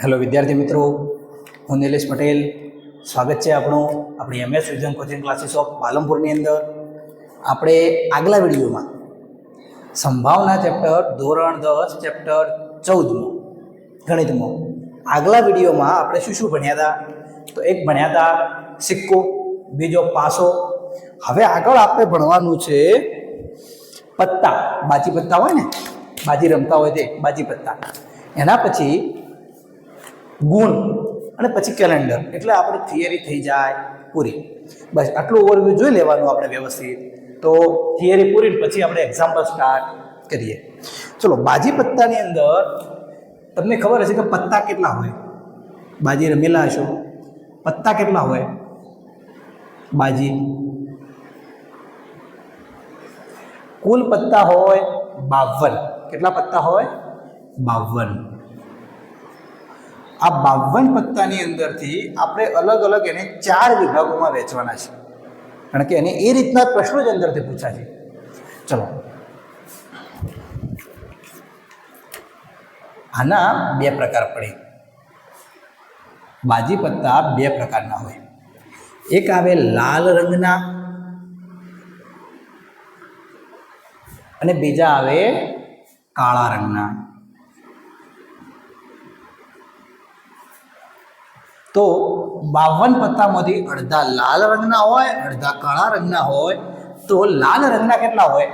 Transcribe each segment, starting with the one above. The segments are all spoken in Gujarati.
હેલો વિદ્યાર્થી મિત્રો, હું નિલેશ પટેલ. સ્વાગત છે આપણું આપણી MS vision coaching classes of પાલનપુરની અંદર. આપણે આગલા વિડીયોમાં સંભાવના ચેપ્ટર ધોરણ દસ, ચેપ્ટર ચૌદમાં, ગણિતમાં આગલા વિડીયોમાં આપણે શું શું ભણ્યા હતા? તો એક ભણ્યા હતા સિક્કો, બીજો પાસો. હવે આગળ આપણે ભણવાનું છે પત્તા. બાજી પત્તા હોય ને? બાજી રમતા હોય તે બાજી પત્તા. એના પછી ગુણ અને પછી કેલેન્ડર એટલે આપણે થિયરી થઈ જાય પૂરી. બસ, આટલું ઓવરવ્યૂ જોઈ લેવાનું આપણે વ્યવસ્થિત. તો થિયરી પૂરી પછી આપણે એક્ઝામ્પલ સ્ટાર્ટ કરીએ. ચલો બાજી પત્તાની અંદર તમને ખબર હશે કે પત્તા કેટલા હોય? બાજી રમેલા હશો. પત્તા કેટલા હોય? બાજી. કુલ પત્તા હોય બાવન. કેટલા પત્તા હોય? બાવન. આ બાવન પત્તાની અંદરથી આપણે અલગ અલગ એને ચાર વિભાગોમાં વહેંચવાના છે. કારણ કે એને એ રીતના પ્રશ્નો જ અંદરથી પૂછાશે ચલો. આના બે પ્રકાર પડે. બાજી પત્તા બે પ્રકારના હોય. એક આવે લાલ રંગના અને બીજા આવે કાળા રંગના. તો બાવન પત્તામાંથી અડધા લાલ રંગના હોય, અડધા કાળા રંગના હોય, તો લાલ રંગના કેટલા હોય?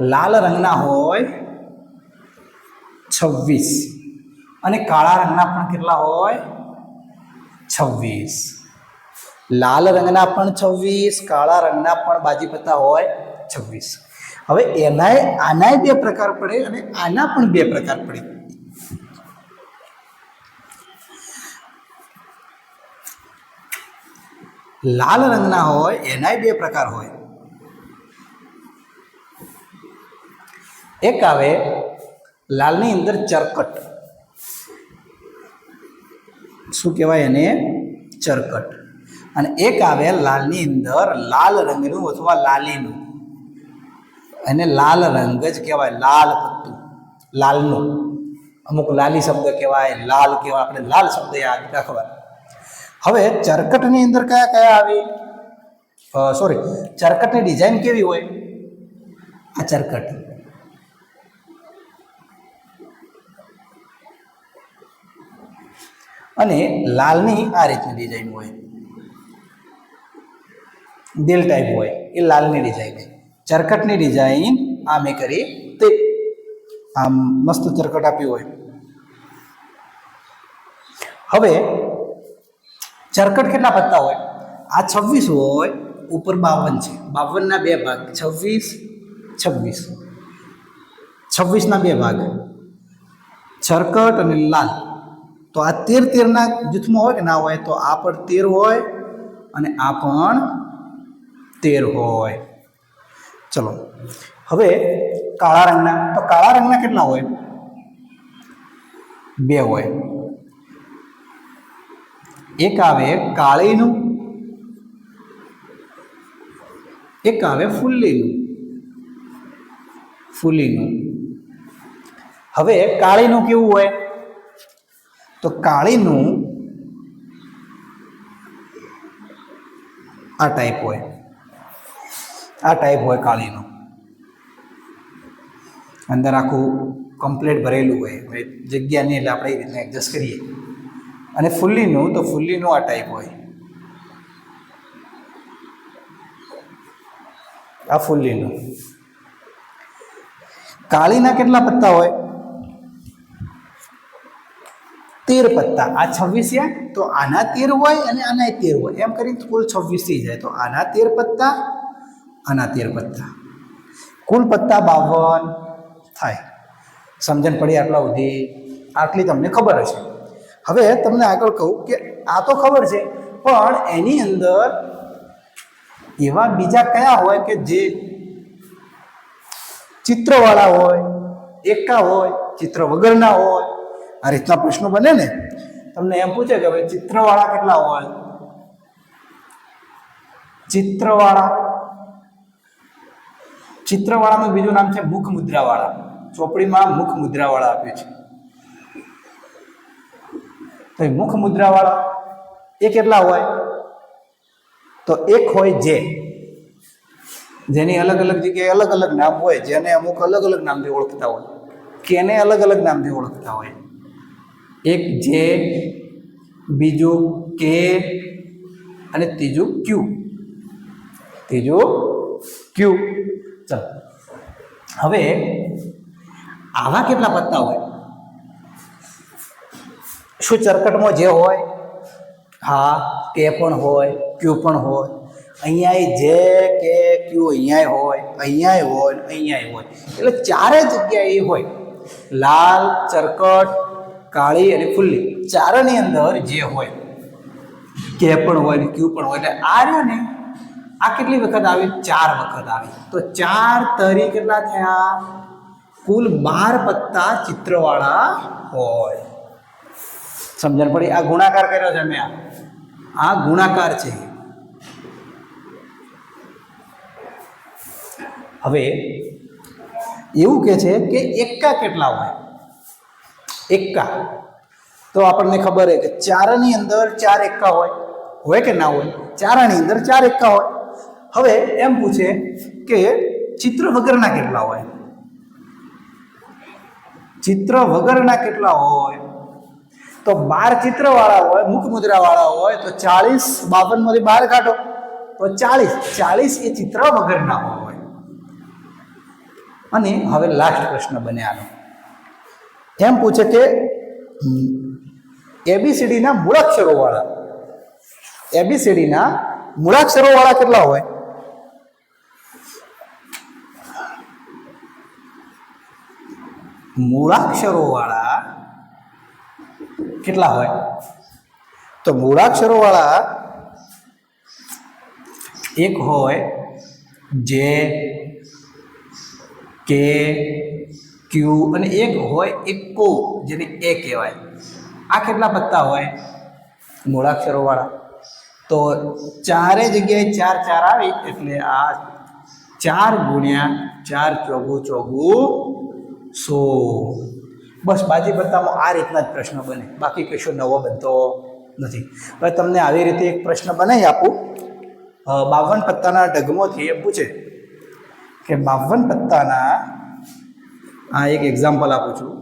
લાલ રંગના હોય છવ્વીસ. અને કાળા રંગના પણ કેટલા હોય? છવ્વીસ. લાલ રંગના પણ છવ્વીસ, કાળા રંગના પણ બાજી પત્તા હોય છવ્વીસ. હવે એનાય, આનાય બે પ્રકાર પડે અને આના પણ બે પ્રકાર પડે. લાલ રંગના હોય, એનાય બે પ્રકાર હોય. એક આવે લાલની અંદર ચરકટ. શું કહેવાય એને? ચરકટ. અને એક આવે લાલની અંદર લાલ રંગનું અથવા લાલીનું. એને લાલ રંગ જ કહેવાય, લાલ પત્તું લાલનું. અમુક લાલી શબ્દ કહેવાય, લાલ કહેવાય, આપણે લાલ શબ્દ યાદ રાખવા હવે ચરકટની અંદર કયા કયા આવે? સોરી ચરકટની ડિઝાઇન કેવી હોય? આ ચરકટ. અને લાલની આ રીતની ડિઝાઇન હોય. દિલ ટાઈપ હોય, એ લાલની ડિઝાઇન ચરકટની ડિઝાઇન આ મેં કરી તે આમ મસ્ત ચરકટ આપ્યું હોય. હવે ચરકટ કેટલા પત્તા હોય? આ છવ્વીસ હોય, ઉપર બાવન છે. બાવનના બે ભાગ. છવ્વીસ છવ્વીસ. છવ્વીસના બે ભાગ. ચરકટ અને લાલ. તો આ તેર તેરના જૂથમાં હોય કે ના હોય, તો આ પણ તેર હોય અને આ પણ તેર હોય. ચલો, હવે કાળા રંગના. તો કાળા રંગના કેટલા હોય? બે હોય. એક આવે કાળીનું, એક આવે ફુલ્લીનું ફૂલીનું. હવે કાળીનું કેવું હોય? તો કાળીનું આ ટાઈપ હોય. આ ટાઈપ હોય કાળીનું. અંદર આખું કમ્પ્લેટ ભરેલું હોય. જગ્યા નહીં, એટલે આપણે એ રીતના એડજસ્ટ કરીએ. અને ફુલ્લીનું, તો ફુલ્લીનું આ ટાઈપ હોય. આ ફુલ્લીનું. કાળીના કેટલા પત્તા હોય? તેર પત્તા. આ છવ્વીસ યા? તો આના તેર હોય અને આના તેર હોય. એમ કરીને કુલ છવ્વીસ જાય. તો આના તેર પત્તા, આના તેર પત્તા. કુલ પત્તા બાવન થાય. સમજણ પડી આટલા સુધી? આટલી તમને ખબર હશે. હવે તમને આગળ કહું કે આ તો ખબર છે, પણ એની અંદર એવા બીજા કયા હોય કે જે ચિત્રવાળા હોય, એકા હોય, ચિત્ર વગરના હોય, આ રીતના પ્રશ્નો બને ને? તમને એમ પૂછે કે ભાઈ ચિત્રવાળા કેટલા હોય? ચિત્રવાળા, ચિત્રવાળાનું બીજું નામ છે મુખ મુદ્રાવાળા ચોપડીમાં મુખ મુદ્રાવાળા આપ્યું છે. તો મુખ મુદ્રાવાળા એ કેટલા હોય? તો એક હોય જે. જેની અલગ અલગ જગ્યાએ અલગ અલગ નામ હોય, જેને અમુક અલગ અલગ નામથી ઓળખતા હોય, કેને અલગ અલગ નામથી ઓળખતા હોય? એક જે, બીજું કે, અને ત્રીજું ક્યુ. ત્રીજું ક્યુ. ચાલો. હવે આવા કેટલા પત્તા હોય? શું ચરકટમાં જે હોય, હા કે પણ હોય, ક્યુ પણ હોય અહીંયા જે કે ક્યુ અહીંયા હોય અહીંયા હોય અહીંયા હોય. એટલે ચારે જગ્યાએ હોય. લાલ, ચરકટ, કાળી અને ફુલ્લી ચારની અંદર જે હોય, કે પણ હોય ને ક્યુ પણ હોય. એટલે આ રહ્યો ને આ કેટલી વખત આવી? ચાર વખત આવી. તો ચાર તરી કેટલા થયા? કુલ બાર પત્તા ચિત્રવાળા હોય. સમજણ પડી? આ ગુણાકાર કર્યો છે મેં આ. ગુણાકાર છે. હવે એવું કે છે કે એક્કા કેટલા હોય? એક્કા. તો આપણને ખબર છે કે ચારની અંદર ચાર એક્કા હોય. હોય કે ના હોય? ચારની અંદર ચાર એક્કા હોય. હવે એમ પૂછે કે ચિત્ર વગરના કેટલા હોય? ચિત્ર વગરના કેટલા હોય? તો બાર ચિત્રવાળા હોય, મુખ મુદ્રાવાળા હોય, તો ચાળીસ, બાવનમાંથી બાર કાઢો. તો ચાળીસ ચાળીસ એ ચિત્ર વગરના હોય. અને હવે લાસ્ટ પ્રશ્ન બને એમ પૂછે કે એબીસીડીના મૂળાક્ષરોવાળા એબીસીડીના મૂળાક્ષરોવાળા કેટલા હોય? મૂળાક્ષરોવાળા કેટલા હોય? તો મૂળાક્ષરોવાળા એક હોય જે, કે, ક્યુ અને એક હોય એકો જેને એ કહેવાય. આ કેટલા પત્તા હોય? મૂળાક્ષરોવાળા. તો ચારે જગ્યાએ ચાર ચાર આવી, એટલે આ ચાર ગુણ્યા ચાર ચોગું ચોગું સો. બસ બાજી પત્તામાં આ રીતના જ પ્રશ્ન બને. બાકી કશો નવો બનતો નથી. હવે તમને આવી રીતે એક પ્રશ્ન બનાવી આપું. બાવન પત્તાના ઢગમોથી એ પૂછે કે બાવન પત્તાના, આ એક એક્ઝામ્પલ આપું છું.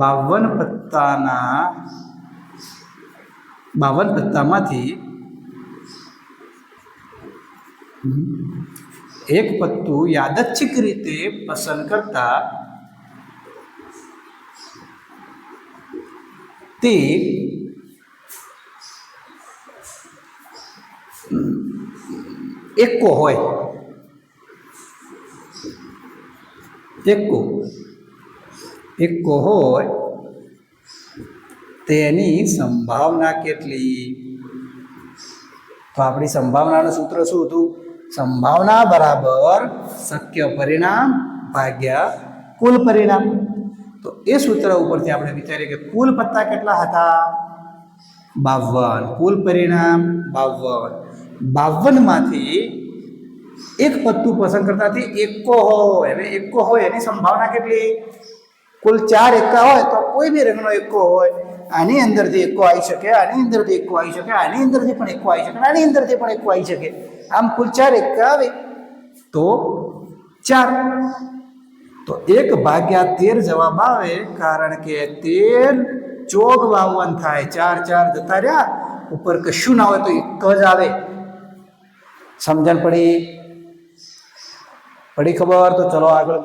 બાવન પત્તાના, બાવન પત્તામાંથી એક પત્તું યાદચ્છિક રીતે પસંદ કરતા તે એકો હોય. એકો એકો હોય તેની સંભાવના કેટલી? તો આપણી સંભાવનાનું સૂત્ર શું હતું? સંભાવના બરાબર શક્ય પરિણામ ભાગ્યા કુલ પરિણામ. તો એ સૂત્ર ઉપરથી આપણે વિચારીએ કે કુલ પત્તા કેટલા હતા? બાવન. કુલ પરિણામ બાવન. બાવનમાંથી એક પત્તું પસંદ કરતાથી એકો હોય. હવે એકો હોય એની સંભાવના કેટલી? કુલ ચાર એકા હોય તો કોઈ બી રંગનો એકો હોય. આની અંદરથી એકો આવી શકે, આની અંદરથી એકો આવી શકે, આની અંદરથી પણ એકો આવી શકે આની અંદરથી પણ એકો આવી શકે. આમ કુલ ચાર એકા આવે તો ચાર. તો એક ભાગ્યા તેર જવાબ આવે કારણ કે તેર ચોગ વાવન થાય. ચાર ચાર જતા રહ્યા. ઉપર કશું ના હોય તો એક જ આવે. સમજણ પડી? પડી ખબર? તો ચલો આગળ.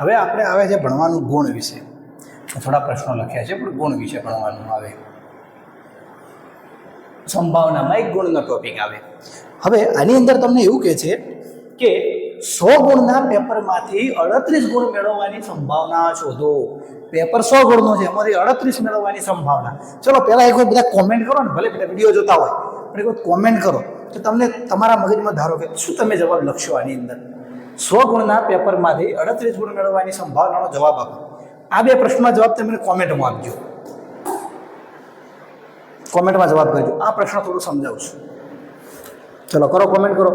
હવે આપણે આવે છે ભણવાનું ગુણ વિશે. થોડા પ્રશ્નો લખ્યા છે, પણ ગુણ વિશે ભણવાનું આવે. સંભાવનામાં એક ગુણનો ટોપિક આવે. હવે આની અંદર તમને એવું કહે છે કે સો ગુણના પેપરમાંથી અડત્રીસ ગુણ મેળવવાની સંભાવના શોધો. પેપર સો ગુણનો છે, એમાંથી અડત્રીસ મેળવવાની સંભાવના. ચલો પહેલાં એક વાર બધા કોમેન્ટ કરો ને, ભલે બધા વીડિયો જોતા હોય, પણ એક વાર કોમેન્ટ કરો. તો તમને તમારા મગજમાં ધારો કે શું તમે જવાબ લખશો આની અંદર? સો ગુણના પેપરમાંથી અડત્રીસ ગુણ મેળવવાની સંભાવનાનો જવાબ આપો. આ બે પ્રશ્નના જવાબ તમે કોમેન્ટમાં આપજો. કોમેન્ટમાં જવાબ કરજો આ પ્રશ્ન થોડું સમજાવું છું. ચલો, કરો કોમેન્ટ કરો.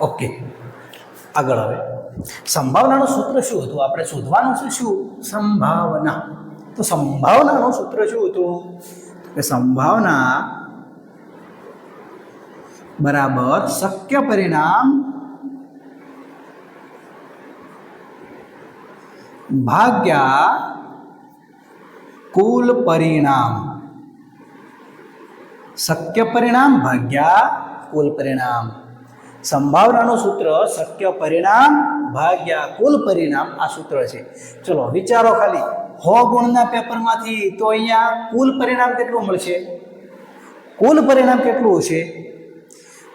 ઓકે આગળ હવે સંભાવનાનું સૂત્ર શું હતું? આપણે શોધવાનું છે શું? સંભાવના. તો સંભાવનાનું સૂત્ર શું હતું? કે સંભાવના બરાબર શક્ય પરિણામ ભાગ્યા કુલ પરિણામ શક્ય પરિણામ ભાગ્યા કુલ પરિણામ સંભાવનાનું સૂત્ર શક્ય પરિણામ ભાગ્યા કુલ પરિણામ આ સૂત્ર છે ચલો વિચારો ખાલી હો ગુણના પેપરમાંથી તો અહીંયા કુલ પરિણામ કેટલું મળશે કુલ પરિણામ કેટલું હશે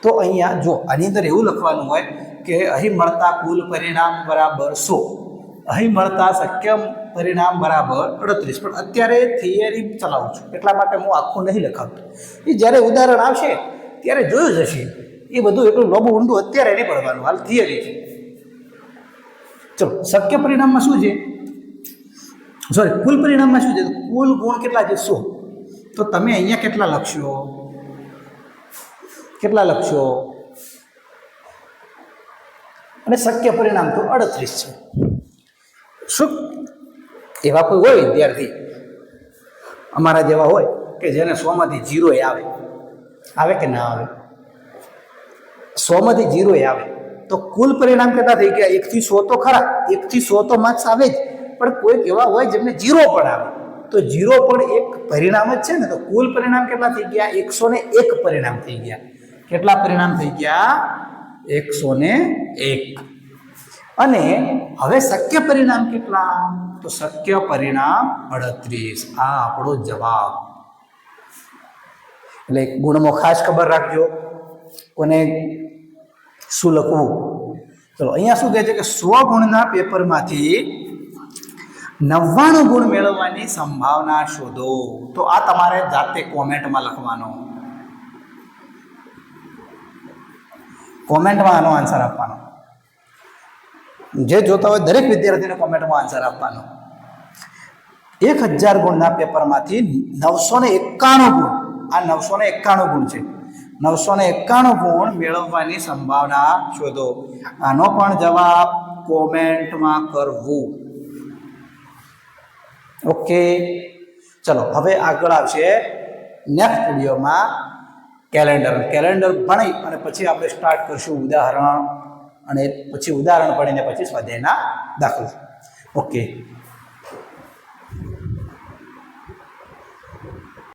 તો અહીંયા જો આની અંદર એવું લખવાનું હોય કે અહીં મળતા કુલ પરિણામ બરાબર સો અહીં મળતા શક્ય પરિણામ બરાબર અડત્રીસ. પણ અત્યારે થિયરી ચલાવું છું. એટલા માટે હું આખું નહીં લખાવતો એ જ્યારે ઉદાહરણ આવશે, ત્યારે જોયું જ હશે. એ બધું એટલું લોબું ઊંડું અત્યારે નહીં પડવાનું. હાલ થિયરી છે. ચલો, શક્ય પરિણામમાં શું છે? સોરી કુલ પરિણામમાં શું છે? કુલ ગુણ કેટલા છે? સો. તો તમે અહીંયા કેટલા લખશો? કેટલા લખશો? અને શક્ય પરિણામ તો અડત્રીસ છે. શું? એવા કોઈ હોય વિદ્યાર્થી? અમારા જેવા હોય કે જેને સોમાંથી જીરો આવે. આવે કે ના આવે? સોમાંથી જીરો આવે. તો કુલ પરિણામ કેટલા થઈ ગયા? એકથી સો તો ખરા. એકથી સો તો માર્ક્સ આવે જ. પણ કોઈક એવા હોય જેમને જીરો પણ આવે. તો જીરો પણ એક પરિણામ જ છે ને? તો કુલ પરિણામ કેટલા થઈ ગયા? એકસો ને એક પરિણામ થઈ ગયા. કેટલા પરિણામ થઈ ગયા? એકસો ને એક. અને હવે શક્ય પરિણામ કેટલા? તો શક્ય પરિણામ અડત્રીસ. આ આપણો જવાબ. એટલે ગુણમાં ખાસ ખબર રાખજો. કોને શું લખવું? ચલો અહીંયા શું કહે છે કે સો ગુણના પેપરમાંથી નવ્વાણું ગુણ મેળવવાની સંભાવના શોધો. તો આ તમારે જાતે કોમેન્ટમાં લખવાનો. કોમેન્ટમાં આનો આન્સર આપવાનો. જે જોતા હોય દરેક વિદ્યાર્થીને કોમેન્ટમાં આન્સર આપવાનો. એક હજાર ગુણના પેપરમાંથી નવસો ને એકાણું ગુણ, આ નવસો ને એકાણું ગુણ છે. નવસો ને એકાણું ગુણ મેળવવાની સંભાવના શોધો. આનો પણ જવાબ કોમેન્ટમાં કરવું. ઓકે ચલો, હવે આગળ આવશે નેક્સ્ટ વિડીયોમાં કેલેન્ડર કેલેન્ડર ભણી અને પછી આપણે સ્ટાર્ટ કરશું. ઉદાહરણ અને પછી ઉદાહરણ પડીને પછી સ્વાધ્યાયના દાખલ. ઓકે